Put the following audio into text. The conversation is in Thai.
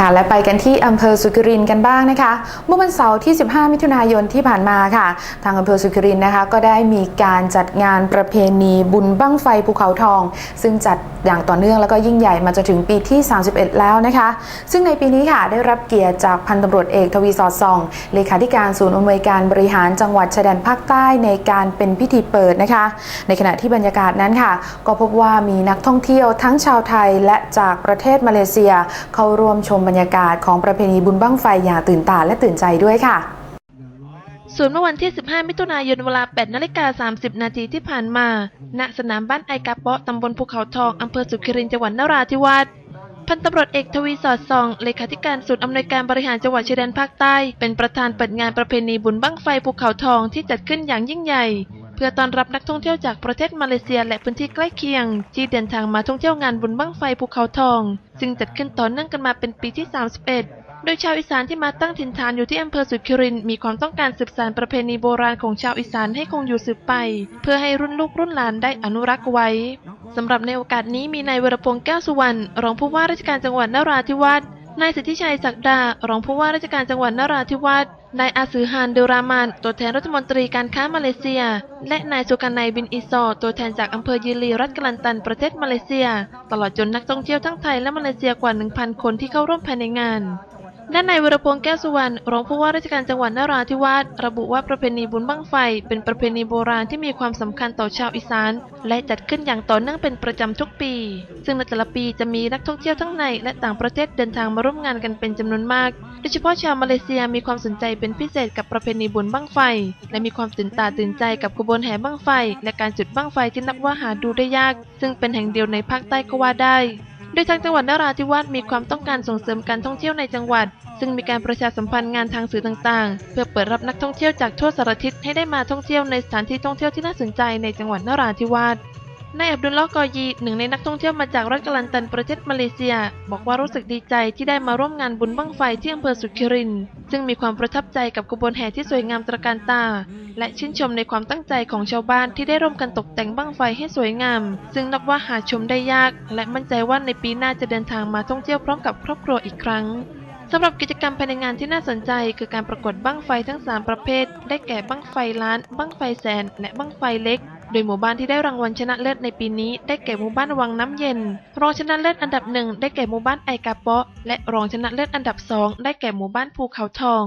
ค่ะและไปกันที่อำเภอสุขิรินกันบ้างนะคะ เมื่อวันเสาร์ที่ 15 มิถุนายนที่ผ่านมาค่ะ ทางอำเภอสุขิรินนะคะ ก็ได้มีการจัดงานประเพณีบุญบั้งไฟภูเขาทอง ซึ่งจัดอย่างต่อเนื่องแล้วก็ยิ่งใหญ่มาจนถึงปีที่ 31 แล้วนะคะ ซึ่งในปีนี้ค่ะได้รับเกียรติจากพันตำรวจเอกทวีสอดส่องเลขาธิการศูนย์อำนวยการบริหารจังหวัดชายแดนภาคใต้ในการเป็นพิธีเปิดนะคะ ในขณะที่บรรยากาศนั้นค่ะ ก็พบว่ามีนักท่องเที่ยวทั้งชาวไทยและจากประเทศมาเลเซียเข้าร่วมชมบรรยากาศของประเพณีบุญบั้งไฟอย่างตื่นตาและตื่นใจด้วยค่ะส่วนเมื่อวันที่ 15 มิถุนายนเวลา 8 นาฬิกา 30 นาทีที่ผ่านมา ณ สนามบ้านไอกาเปาะ ตำบลภูเขาทอง อำเภอสุขิรินจังหวัดนราธิวาส พันตำรวจเอกทวีสอดส่อง เลขาธิการศูนย์อำนวยการบริหารจังหวัดชายแดนภาคใต้ เป็นประธานเปิดงานประเพณีบุญบั้งไฟภูเขาทองที่จัดขึ้นอย่างยิ่งใหญ่ พื่อต้อนรับนักท่องเที่ยวจากประเทศมาเลเซียและพื้นที่ใกล้เคียง ที่เดินทางมาท่องเที่ยวงานบุญบั้งไฟภูเขาทอง ซึ่งจัดขึ้นต่อเนื่องกันมาเป็นปีที่ 31 โดยชาวอีสานที่มาตั้งถิ่นฐานอยู่ที่อำเภอสุขิรินมีความต้องการสืบสานประเพณีโบราณของชาวอีสานให้คงอยู่สืบไป เพื่อให้รุ่นลูกรุ่นหลานได้อนุรักษ์ไว้สำหรับในโอกาสนี้มีนายวรพงษ์แก้วสุวรรณรองผู้ว่าราชการจังหวัดนราธิวาส นายสิทธิชัยศักดา รองผู้ว่าราชการจังหวัดนราธิวาส นายอาซือฮานเดลรามาน ตัวแทนรัฐมนตรีการค้ามาเลเซีย และนายสุกันนายบินอิซอ ตัวแทนจากอำเภอยีรีรัฐกลันตันประเทศมาเลเซีย ตลอดจนนักท่องเที่ยวทั้งไทยและมาเลเซียกว่า 1,000 คนที่เข้าร่วมภายในงาน ด้านนายวรพงษ์แก้วสุวรรณรองผู้ว่าราชการจังหวัดนราธิวาสระบุว่าประเพณีบุญบั้งไฟ เป็นประเพณีโบราณที่มีความสำคัญต่อชาวอีสาน และจัดขึ้นอย่างต่อเนื่องเป็นประจำทุกปี ซึ่งในแต่ละปีจะมีนักท่องเที่ยวทั้งใน และต่างประเทศเดินทางมาร่วมงานกันเป็นจำนวนมาก โดยเฉพาะชาวมาเลเซียมีความสนใจเป็นพิเศษกับประเพณีบุญบั้งไฟ และมีความตื่นตาตื่นใจกับขบวนแห่บั้งไฟ และการจุดบั้งไฟที่นับว่าหาดูได้ยาก ซึ่งเป็นแห่งเดียวในภาคใต้ก็ว่าได้ โดยทางจังหวัดนราธิวาสมีความต้องการส่งเสริมการท่องเที่ยวในจังหวัด ซึ่งมีการประชาสัมพันธ์งานทางสื่อต่างๆ เพื่อเปิดรับนักท่องเที่ยวจากทั่วสารทิศให้ได้มาท่องเที่ยวในสถานที่ท่องเที่ยวที่น่าสนใจในจังหวัดนราธิวาส นายอับดุลลาะห์กอยีหนึ่งในนักท่องเที่ยวมาจากรัฐกะลันตันประเทศมาเลเซีย บอกว่ารู้สึกดีใจที่ได้มาร่วมงานบุญบั้งไฟที่อำเภอสุขิริน ซึ่งมีความประทับใจกับขบวนแห่ที่สวยงามตระการตา และชื่นชมในความตั้งใจของชาวบ้านที่ได้ร่วมกันตกแต่งบั้งไฟให้สวยงาม ซึ่งนับว่าหาชมได้ยาก และมั่นใจว่าในปีหน้าจะเดินทางมาท่องเที่ยวพร้อมกับครอบครัวอีกครั้งสำหรับกิจกรรมภายในงานที่น่าสนใจ คือการประกวดบั้งไฟทั้ง 3 ประเภท ได้แก่บั้งไฟล้าน บั้งไฟแสน และบั้งไฟเล็ก โดยหมู่บ้านที่ได้รางวัลชนะเลิศในปีนี้ ได้แก่หมู่บ้านวังน้ำเย็น รองชนะเลิศอันดับหนึ่งได้แก่หมู่บ้านไอกาเปาะ และรองชนะเลิศอันดับสองได้แก่หมู่บ้านภูเขาทอง